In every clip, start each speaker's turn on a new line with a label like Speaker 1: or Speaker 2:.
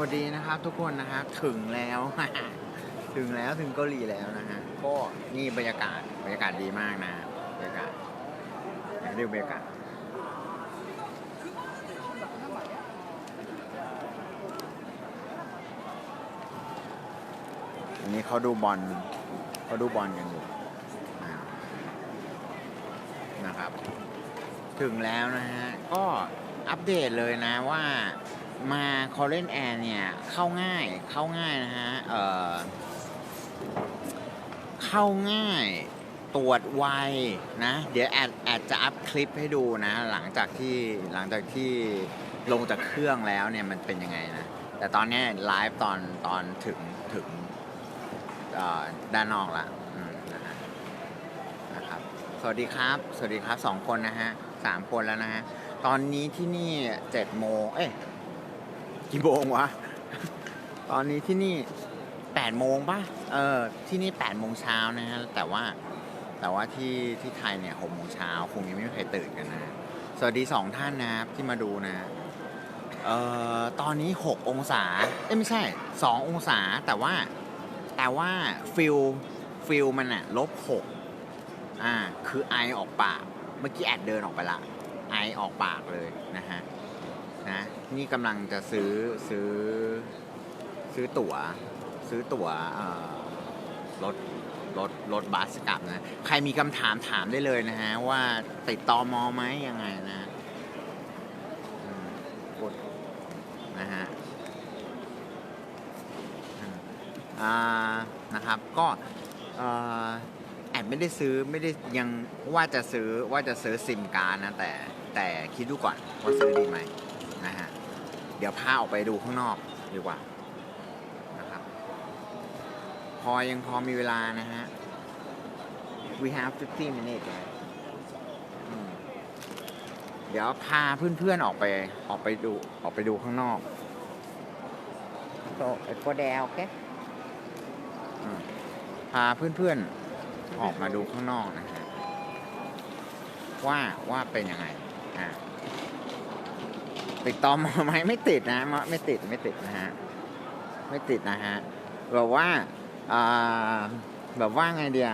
Speaker 1: วัสดีนะครับทุกคนนะฮะถึงแล้ว ถึงแล้วถึงเกาหลีแล้วนะฮะก็นี่บรรยากาศบรรยากาศดีมากนะบรรยากาศอยากดูบรรยากาศอันนี้เขาดูบอลเขาดูบอลกันอยู่นะครับ ถึงแล้วนะฮะก็อัปเดตเลยนะว่า มาคอ r เ n นแอร์เนี่ยเข้าง่ายเข้าง่ายนะฮะเออเข้าง่ายตรวจไวนะ เดี๋ยวแอดแอดจะอัพคลิปให้ดูนะ หลังจากที่หลังจากที่ลงจากเครื่องแล้วเนี่ยมันเป็นยังไงนะ แต่ตอนนี้ไลฟ์ตอนตอนถึงถึงด้านนอกละนะครับ สวัสดีครับ สวัสดีครับสองคนนะฮะสามคนแล้วนะฮะ ตอนนี้ที่นี่เจ็ดโมงเอ้ย กี่โมงวะ ตอนนี้ที่นี่แปดโมงป่ะ เออ ที่นี่แปดโมงเช้านะฮะ แต่ว่า แต่ว่าที่ที่ไทยเนี่ยหกโมงเช้าคงยังไม่มีใครตื่นกันนะ สวัสดีสองท่านนะครับที่มาดูนะ เอ่อ ตอนนี้หกองศา เอ้ยไม่ใช่สององศา แต่ว่า แต่ว่าฟิลฟิลมันอะลบหกอ่า คือไอออกปาก เมื่อกี้แอดเดินออกไปละ ไอออกปากเลยนะฮะ นะนี่กำลังจะซื้อซื้อซื้อตั๋ว ซื้อตั๋วรถรถรถบัสกลับนะ ใครมีคำถามถามได้เลยนะฮะ ว่าติดตอมอไหมยังไงนะกดนะฮะอ่านะครับก็แอดไม่ได้ซื้อไม่ได้ยังว่าจะซื้อว่าจะซื้อซิมการ์ดนะแต่แต่คิดดูก่อนว่าซื้อดีไหม เดี๋ยวพาออกไปดูข้างนอกดีกว่านะครับพอยังพอมีเวลานะฮะ we have 15 minutes นะอืมเดี๋ยวพาเพื่อนๆออกไปออกไปดูออกไปดูข้างนอก so it's for there okay อืมพาเพื่อนๆออกมาดูข้างนอกนะฮะว่าว่าเป็นยังไงอ่า ติดต่อมอไหมไม่ติดนะมไม่ติดไม่ติดนะฮะไม่ติดนะฮะแบบว่าแบบว่าไงเดีย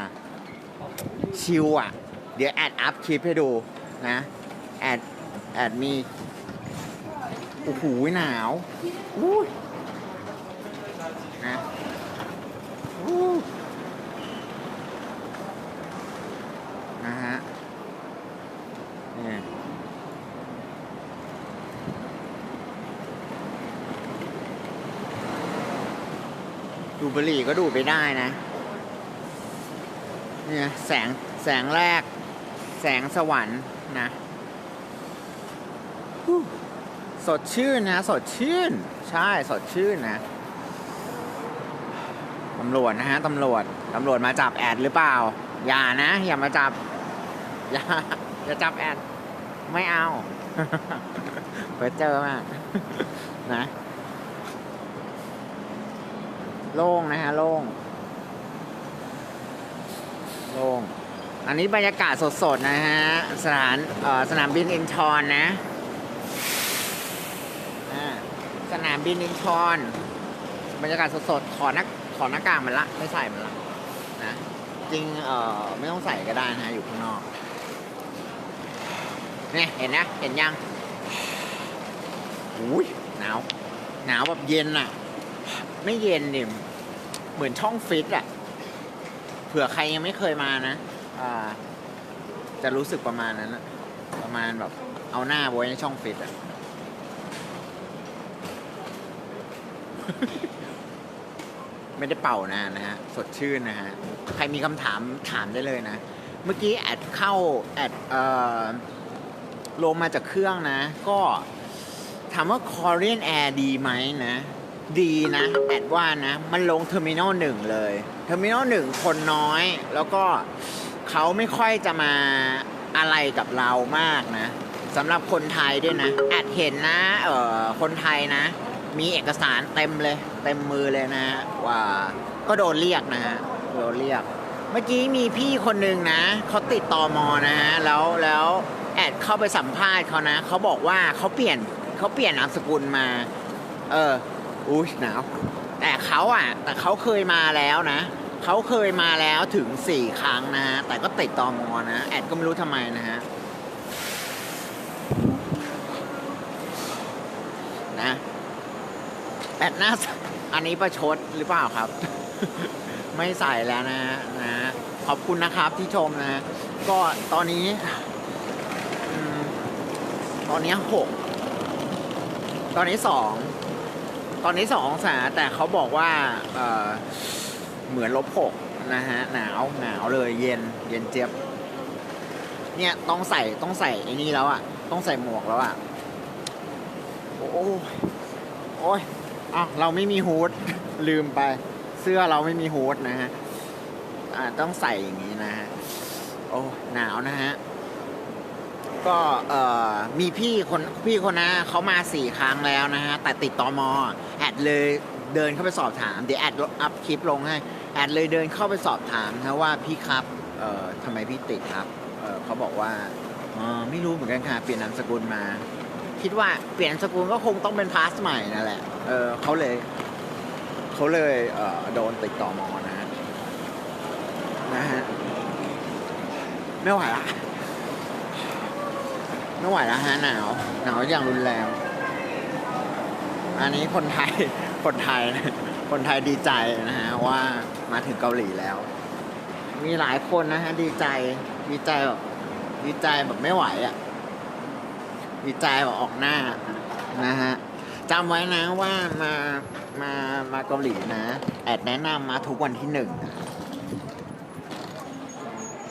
Speaker 1: ชิวอะ เดี๋ยวแอดอัพคลิปให้ดูนะแอดแอดมีโอ้โหหนาวอู้ยนะอู้ นะฮะนี่ ดูบุหรี่ก็ดูไปได้นะ เนี่ยแสงแสงแรก แสงสวรรค์นะ สดชื่นนะ สดชื่น ใช่สดชื่นนะตำรวจนะฮะตำรวจตำรวจมาจับแอดหรือเปล่า อย่านะ อย่ามาจับ อย่าอย่าจับแอด ไม่เอาเพื่อเจอมากนะ โล่งนะฮะโล่งโล่งอันนี้บรรยากาศสดๆนะฮะสถานสนามบินอินชอนนะสนามบินอินชอนบรรยากาศสดๆถอดน้าถอดหน้ากากมันละไม่ใส่มันละนะจริงเอ่อไม่ต้องใส่ก็ได้นะฮะอยู่ข้างนอกเนี่ยเห็นนะเห็นยังอุ้ยหนาวหนาวแบบเย็นอะไม่เย็นดิ เหมือนช่องฟิตอะเผื่อใครยังไม่เคยมานะอ่าจะรู้สึกประมาณนั้นนะประมาณแบบเอาหน้าไว้ในช่องฟิตอะไม่ได้เป่านานนะฮะ สดชื่นนะฮะ ใครมีคำถามถามได้เลยนะ เมื่อกี้แอดเข้าแอดเอ่อลงมาจากเครื่องนะ ก็ถามว่า Korean Air ดีไหมนะ ดีนะแอดว่านะ มันลงเทอร์มินอลหนึ่งเลย เทอร์มินอลหนึ่งคนน้อย แล้วก็เขาไม่ค่อยจะมาอะไรกับเรามากนะสำหรับคนไทยด้วยนะแอดเห็นนะเอ่อคนไทยนะ มีเอกสารเต็มเลย เต็มมือเลยนะ ว่าก็โดนเรียกนะฮะโดนเรียก เมื่อกี้มีพี่คนหนึ่งนะเขาติดตอมอนะฮะแล้วแล้วแอดเข้าไปสัมภาษณ์เขานะเขาบอกว่าเขาเปลี่ยนเขาเปลี่ยนนามสกุลมา เออ อุ้ยหนาว แต่เขาอะ แต่เขาเคยมาแล้วนะ เขาเคยมาแล้วถึงสี่ครั้งนะฮะ แต่ก็ติดตอมอนะ แอดก็ไม่รู้ทำไมนะฮะ นะ แอดหน้า อันนี้ประชดหรือเปล่าครับ ไม่ใส่แล้วนะฮะนะขอบคุณนะครับที่ชมนะ ก็ตอนนี้ ตอนนี้หก ตอนนี้สอง ตอนนี้สององศาแต่เขาบอกว่าเออเหมือนลบหกนะฮะหนาวหนาวเลยเย็นเย็นเจี๊ยบเนี่ยต้องใส่ต้องใส่ไอ้นี่แล้วอะ่ะ ต้องใส่หมวกแล้วอะ่ะ โอ้โอ้ยโอ้ยอ้าวเราไม่มีฮูดลืมไปเสื้อเราไม่มีฮูดนะฮะอ่าต้องใส่อย่างนี้นะฮะโอ้หนาวนะฮะ ก็เอ่อมีพี่คนพี่คนนะเขามาสี่ครั้งแล้วนะฮะแต่ติดตอมอแอดเลยเดินเข้าไปสอบถามเดี๋ยวแอดอัพคลิปลงให้แอดเลยเดินเข้าไปสอบถามนะว่าพี่ครับเอ่อทำไมพี่ติดครับเอ่อเขาบอกว่าอ๋อไม่รู้เหมือนกันค่ะเปลี่ยนนามสกุลมา คิดว่าเปลี่ยนนามสกุลก็คงต้องเป็นพาสใหม่นั่นแหละเออเขาเลยเขาเลยเอ่อโดนติดต่อมอนะฮะนะฮะไม่ไหวละ ไม่ไหวแล้วฮะหนาว หนาวอย่างรุนแรง อันนี้คนไทย คนไทย คนไทยดีใจนะฮะว่ามาถึงเกาหลีแล้ว มีหลายคนนะฮะดีใจ ดีใจแบบดีใจแบบไม่ไหวอะ่ะดีใจแบบออกหน้านะฮะจำไว้นะว่ามามามาเกาหลีนะ แอดแนะนำมาทุกวันที่หนึ่งนะ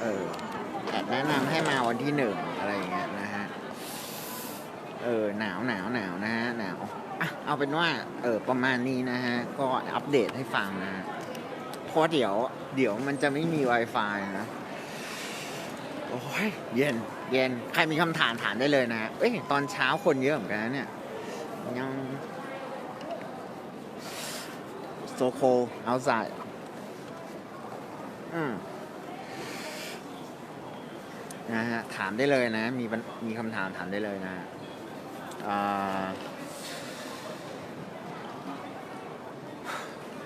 Speaker 1: เออแอดแนะนำให้มาวันที่หนึ่งอะไรอย่างเงี้ยนะฮะ เออหนาวหนาวหนาวนะฮะหนาวอะเอาเป็นว่าเออประมาณนี้นะฮะ ก็อัปเดตให้ฟังนะเพราะเดี๋ยว เดี๋ยวมันจะไม่มี Wi-Fi นะโอ้ยเย็น เย็น ใครมีคำถามถามได้เลยนะฮะเอ้ยตอนเช้าคนเยอะเหมือนกันนะเนี่ยยังโซโคเอาใส่อืมนะฮะถามได้เลยนะ มีมีคำถามถามได้เลยนะอ่า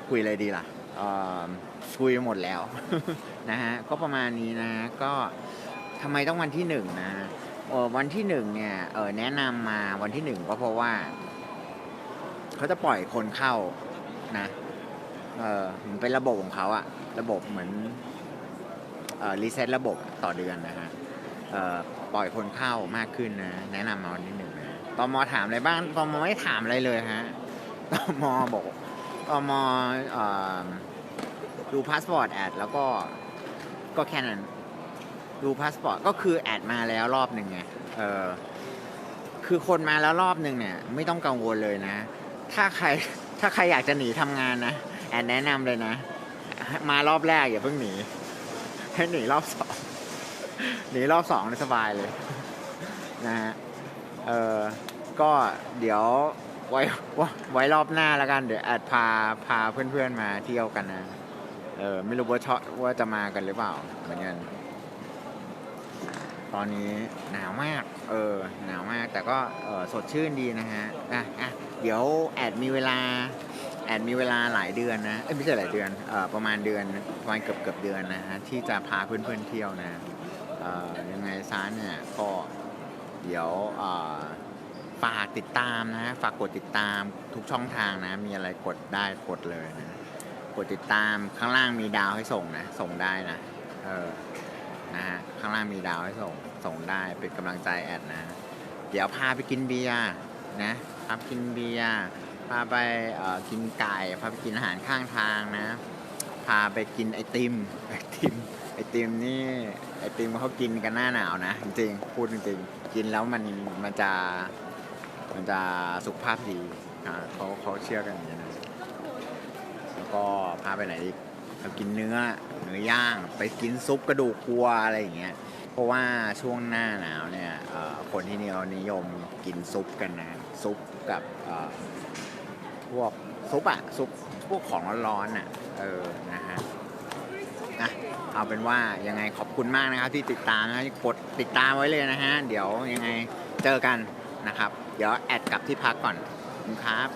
Speaker 1: คุยอะไรดีล่ะคุยหมดแล้วนะฮะก็ประมาณนี้นะก็ทำไมต้องวันที่หนึ่งนะวันที่หนึ่งเนี่ยเออแนะนำมาวันที่หนึ่งก็เพราะว่าเขาจะปล่อยคนเข้านะเออมันเป็นระบบของเขาอะระบบเหมือนเออรีเซ็ตระบบต่อเดือนนะฮะเออปล่อยคนเข้ามากขึ้นนะแนะนำมาวันที่หนึ่ง ตมถามอะไรบ้างตมไม่ถามอะไรเลยฮะตมบอกตมเอ่อดูพาสปอร์ตแอดแล้วก็ก็แค่นั้น ดูพาสปอร์ตก็คือแอดมาแล้วรอบหนึ่งไงเออคือคนมาแล้วรอบหนึ่งเนี่ย ไม่ต้องกังวลเลยนะ ถ้าใครถ้าใครอยากจะหนีทำงานนะแอดแนะนำเลยนะ มารอบแรกอย่าเพิ่งหนีให้หนีรอบสองหนีรอบสองสบายเลยนะฮะ เออก็เดี๋ยวไว้ไว้รอบหน้าแล้วกัน เดี๋ยวแอดพาพาเพื่อนๆมาเที่ยวกันนะ เออไม่รู้ว่าชอบว่าจะมากันหรือเปล่าเหมือนกันตอนนี้หนาวมาก เออ หนาวมาก แต่ก็เออสดชื่นดีนะฮะ อะอะเดี๋ยวแอดมีเวลา แอดมีเวลาหลายเดือนนะ เอ้ยไม่ใช่หลายเดือน เออประมาณเดือนประมาณเกือบเกือบเดือนนะฮะที่จะพาเพื่อนๆเที่ยวนะ เออยังไงซะเนี่ยก็ เดี๋ยวฝากติดตามนะ ฝากกดติดตามทุกช่องทางนะ มีอะไรกดได้กดเลยนะ กดติดตามข้างล่างมีดาวให้ส่งนะ ส่งได้นะ เออ นะฮะ ข้างล่างมีดาวให้ส่ง ส่งได้เป็นกำลังใจแอดนะ เดี๋ยวพาไปกินเบียร์นะพาไปกินเบียร์ พาไปกินไก่ พาไปกินอาหารข้างทางนะ พาไปกินไอติม ไอติม ไอติมนี่ไอติมเขากินกันหน้าหนาวนะ จริงๆพูดจริงๆกินแล้วมันมันจะมันจะสุขภาพดีอ่าเขาเขาเชื่อกันอย่างนี้นะแล้วก็พาไปไหนอีกไปกินเนื้อเนื้อย่าง ไปกินซุปกระดูกวัวอะไรอย่างเงี้ยเพราะว่าช่วงหน้าหนาวเนี่ยคนที่นี่เขานิยมกินซุปกันนะซุปกับพวกซุปอะซุปพวกของร้อนๆอะเออนะฮะนะ เอาเป็นว่ายังไงขอบคุณมากนะครับ ที่ติดตามนะกดติดตามไว้เลยนะฮะ เดี๋ยวยังไงเจอกันนะครับ เดี๋ยวแอดกลับที่พักก่อนคุณครับ